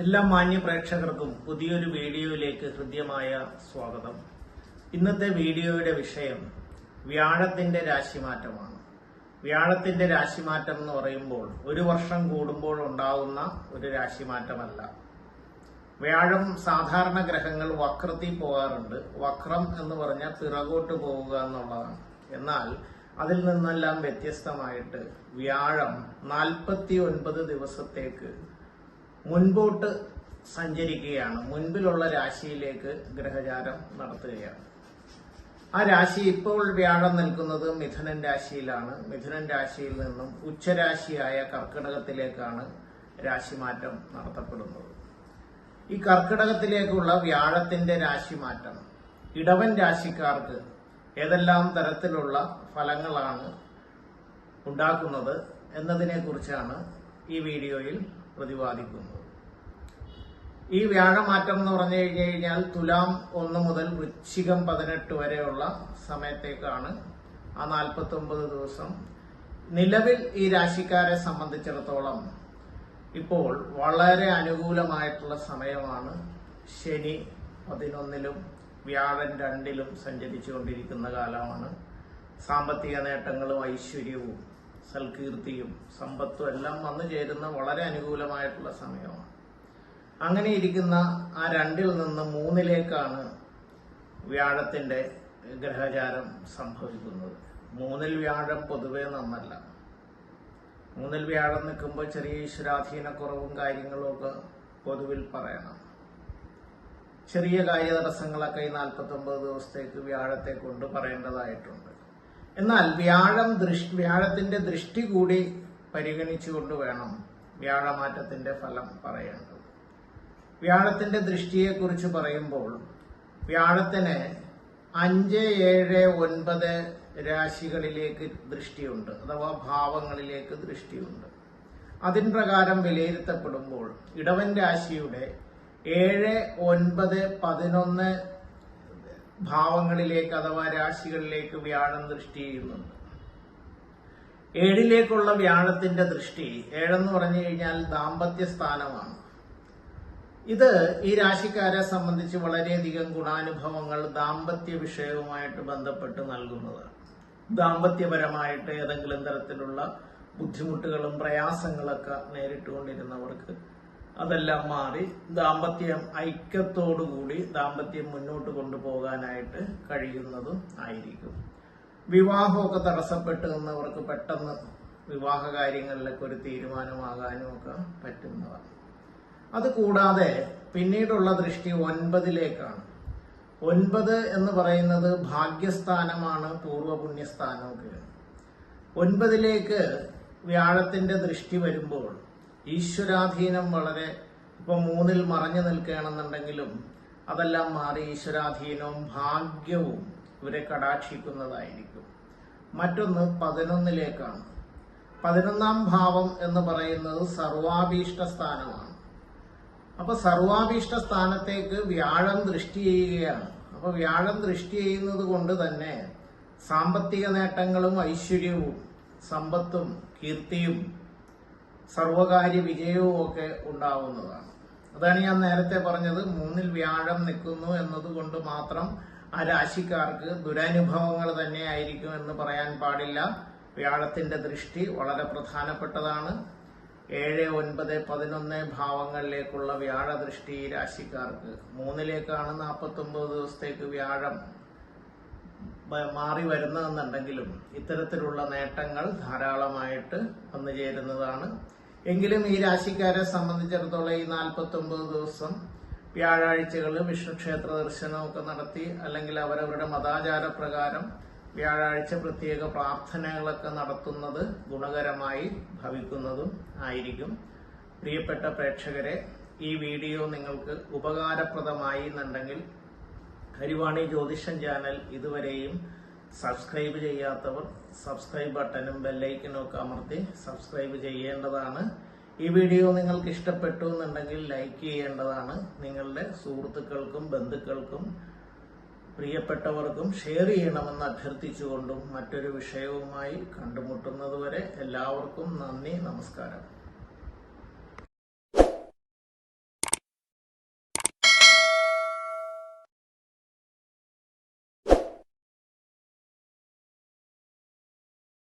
എല്ലാ മാന്യ പ്രേക്ഷകർക്കും പുതിയൊരു വീഡിയോയിലേക്ക് ഹൃദ്യമായ സ്വാഗതം. ഇന്നത്തെ വീഡിയോയുടെ വിഷയം വ്യാഴത്തിന്റെ രാശിമാറ്റമാണ്. വ്യാഴത്തിന്റെ രാശിമാറ്റം എന്ന് പറയുമ്പോൾ ഒരു വർഷം കൂടുമ്പോൾ ഉണ്ടാകുന്ന ഒരു രാശിമാറ്റമല്ല. വ്യാഴം സാധാരണ ഗ്രഹങ്ങൾ വക്രത്തിൽ പോകാറുണ്ട്. വക്രം എന്ന് പറഞ്ഞാൽ പിറകോട്ട് പോവുക എന്നുള്ളതാണ്. എന്നാൽ അതിൽ നിന്നെല്ലാം വ്യത്യസ്തമായിട്ട് വ്യാഴം നാൽപ്പത്തി ഒൻപത് ദിവസത്തേക്ക് മുൻപോട്ട് സഞ്ചരിക്കുകയാണ്. മുൻപിലുള്ള രാശിയിലേക്ക് ഗ്രഹചാരം നടത്തുകയാണ്. ആ രാശി ഇപ്പോൾ വ്യാഴം നിൽക്കുന്നത് മിഥുനൻ രാശിയിലാണ്. മിഥുനൻ രാശിയിൽ നിന്നും ഉച്ചരാശിയായ കർക്കിടകത്തിലേക്കാണ് രാശിമാറ്റം നടത്തപ്പെടുന്നത്. ഈ കർക്കിടകത്തിലേക്കുള്ള വ്യാഴത്തിന്റെ രാശിമാറ്റം. ഇടവൻ രാശിക്കാർക്ക് ഏതെല്ലാം തരത്തിലുള്ള ഫലങ്ങളാണ് ഉണ്ടാക്കുന്നത് എന്നതിനെക്കുറിച്ചാണ് ഈ വീഡിയോയിൽ പ്രതിപാദിക്കുന്നത് ഈ വ്യാഴമാറ്റം എന്ന് പറഞ്ഞു കഴിഞ്ഞു കഴിഞ്ഞാൽ തുലാം ഒന്ന് മുതൽ വൃശ്ചികം പതിനെട്ട് വരെയുള്ള സമയത്തേക്കാണ് ആ നാൽപ്പത്തി ഒമ്പത് ദിവസം. നിലവിൽ ഈ രാശിക്കാരെ സംബന്ധിച്ചിടത്തോളം ഇപ്പോൾ വളരെ അനുകൂലമായിട്ടുള്ള സമയമാണ്. ശനി പതിനൊന്നിലും വ്യാഴൻ രണ്ടിലും സഞ്ചരിച്ചുകൊണ്ടിരിക്കുന്ന കാലമാണ്. സാമ്പത്തിക നേട്ടങ്ങളും ഐശ്വര്യവും സൽകീർത്തിയും സമ്പത്തും എല്ലാം വന്നു ചേരുന്ന വളരെ അനുകൂലമായിട്ടുള്ള സമയമാണ്. അങ്ങനെ ഇരിക്കുന്ന ആ രണ്ടിൽ നിന്ന് മൂന്നിലേക്കാണ് വ്യാഴത്തിന്റെ ഗ്രഹചാരം സംഭവിക്കുന്നത്. മൂന്നിൽ വ്യാഴം പൊതുവെ നന്നല്ല. മൂന്നിൽ വ്യാഴം നിൽക്കുമ്പോൾ ചെറിയ ഈശ്വരാധീനക്കുറവും കാര്യങ്ങളും ഒക്കെ പൊതുവിൽ പറയണം. ചെറിയ കാര്യ തടസ്സങ്ങളൊക്കെ ഈ നാൽപ്പത്തി ഒമ്പത് ദിവസത്തേക്ക് വ്യാഴത്തെ കൊണ്ട് പറയേണ്ടതായിട്ടുണ്ട്. എന്നാൽ വ്യാഴം ദൃഷ്ടി വ്യാഴത്തിന്റെ ദൃഷ്ടി കൂടി പരിഗണിച്ചുകൊണ്ട് വേണം വ്യാഴമാറ്റത്തിന്റെ ഫലം പറയേണ്ടത്. വ്യാഴത്തിന്റെ ദൃഷ്ടിയെക്കുറിച്ച് പറയുമ്പോൾ വ്യാഴത്തിന് അഞ്ച് ഏഴ് ഒൻപത് രാശികളിലേക്ക് ദൃഷ്ടിയുണ്ട് അഥവാ ഭാവങ്ങളിലേക്ക് ദൃഷ്ടിയുണ്ട്. അതിൻ പ്രകാരം വിലയിരുത്തപ്പെടുമ്പോൾ ഇടവൻ രാശിയുടെ ഏഴ് ഒൻപത് പതിനൊന്ന് ഭാവങ്ങളിലേക്ക് അഥവാ രാശികളിലേക്ക് വ്യാഴം ദൃഷ്ടി ചെയ്യുന്നുണ്ട്. ഏഴിലേക്കുള്ള വ്യാഴത്തിന്റെ ദൃഷ്ടി ഏഴെന്ന് പറഞ്ഞു കഴിഞ്ഞാൽ ദാമ്പത്യ സ്ഥാനമാണ്. ഇത് ഈ രാശിക്കാരെ സംബന്ധിച്ച് വളരെയധികം ഗുണാനുഭവങ്ങൾ ദാമ്പത്യ വിഷയവുമായിട്ട് ബന്ധപ്പെട്ട് നൽകുന്നതാണ്. ദാമ്പത്യപരമായിട്ട് ഏതെങ്കിലും തരത്തിലുള്ള ബുദ്ധിമുട്ടുകളും പ്രയാസങ്ങളൊക്കെ നേരിട്ടുകൊണ്ടിരുന്നവർക്ക് അതെല്ലാം മാറി ദാമ്പത്യം ഐക്യത്തോടുകൂടി ദാമ്പത്യം മുന്നോട്ട് കൊണ്ടുപോകാനായിട്ട് കഴിയുന്നതും ആയിരിക്കും. വിവാഹമൊക്കെ തടസ്സപ്പെട്ട് നിന്നവർക്ക് പെട്ടെന്ന് വിവാഹ കാര്യങ്ങളിലൊക്കെ ഒരു തീരുമാനമാകാനും ഒക്കെ പറ്റുന്നതാണ്. അത് കൂടാതെ പിന്നീടുള്ള ദൃഷ്ടി ഒൻപതിലേക്കാണ്. ഒൻപത് എന്ന് പറയുന്നത് ഭാഗ്യസ്ഥാനമാണ് പൂർവപുണ്യസ്ഥാനമൊക്കെ. ഒൻപതിലേക്ക് വ്യാഴത്തിന്റെ ദൃഷ്ടി വരുമ്പോൾ ഈശ്വരാധീനം വളരെ ഇപ്പൊ മൂന്നിൽ മറഞ്ഞു നിൽക്കുകയാണെന്നുണ്ടെങ്കിലും അതെല്ലാം മാറി ഈശ്വരാധീനവും ഭാഗ്യവും ഇവരെ കടാക്ഷിക്കുന്നതായിരിക്കും. മറ്റൊന്ന് പതിനൊന്നിലേക്കാണ്. പതിനൊന്നാം ഭാവം എന്ന് പറയുന്നത് സർവാഭീഷ്ട സ്ഥാനമാണ്. അപ്പൊ സർവാഭീഷ്ട സ്ഥാനത്തേക്ക് വ്യാഴം ദൃഷ്ടി ചെയ്യുകയാണ്. അപ്പൊ വ്യാഴം ദൃഷ്ടി ചെയ്യുന്നത് കൊണ്ട് തന്നെ സാമ്പത്തിക നേട്ടങ്ങളും ഐശ്വര്യവും സമ്പത്തും കീർത്തിയും സർവകാര്യ വിജയവും ഒക്കെ ഉണ്ടാവുന്നതാണ്. അതാണ് ഞാൻ നേരത്തെ പറഞ്ഞത്. മൂന്നിൽ വ്യാഴം നിൽക്കുന്നു എന്നതുകൊണ്ട് മാത്രം ആ രാശിക്കാർക്ക് ദുരനുഭവങ്ങൾ തന്നെ ആയിരിക്കും എന്ന് പറയാൻ പാടില്ല. വ്യാഴത്തിന്റെ ദൃഷ്ടി വളരെ പ്രധാനപ്പെട്ടതാണ്. ഏഴ് ഒൻപത് പതിനൊന്ന് ഭാവങ്ങളിലേക്കുള്ള വ്യാഴ ദൃഷ്ടി രാശിക്കാർക്ക്. മൂന്നിലേക്കാണ് നാൽപ്പത്തി ഒമ്പത് ദിവസത്തേക്ക് വ്യാഴം മാറി വരുന്നതെന്നുണ്ടെങ്കിലും ഇത്തരത്തിലുള്ള നേട്ടങ്ങൾ ധാരാളമായിട്ട് വന്നു ചേരുന്നതാണ്. എങ്കിലും ഈ രാശിക്കാരെ സംബന്ധിച്ചിടത്തോളം ഈ നാൽപ്പത്തി ഒമ്പത് ദിവസം വ്യാഴാഴ്ചകൾ വിഷ്ണുക്ഷേത്ര ദർശനമൊക്കെ നടത്തി അല്ലെങ്കിൽ അവരവരുടെ മതാചാര പ്രകാരം വ്യാഴാഴ്ച പ്രത്യേക പ്രാർത്ഥനകളൊക്കെ നടത്തുന്നത് ഗുണകരമായി ഭവിക്കുന്നതും ആയിരിക്കും. പ്രിയപ്പെട്ട പ്രേക്ഷകരെ ഈ വീഡിയോ നിങ്ങൾക്ക് ഉപകാരപ്രദമായി എന്നുണ്ടെങ്കിൽ ഹരിവാണി ജ്യോതിഷം ചാനൽ ഇതുവരെയും സബ്സ്ക്രൈബ് ചെയ്യാത്തവർ സബ്സ്ക്രൈബ് ബട്ടണും ബെല്ലൈക്കനും ഒക്കെ അമർത്തി സബ്സ്ക്രൈബ് ചെയ്യേണ്ടതാണ്. ഈ വീഡിയോ നിങ്ങൾക്ക് ഇഷ്ടപ്പെട്ടു എന്നുണ്ടെങ്കിൽ ലൈക്ക് ചെയ്യേണ്ടതാണ്. നിങ്ങളുടെ സുഹൃത്തുക്കൾക്കും ബന്ധുക്കൾക്കും പ്രിയപ്പെട്ടവർക്കും ഷെയർ ചെയ്യണമെന്ന് അഭ്യർത്ഥിച്ചുകൊണ്ടും മറ്റൊരു വിഷയവുമായി കണ്ടുമുട്ടുന്നതുവരെ എല്ലാവർക്കും നന്ദി നമസ്കാരം.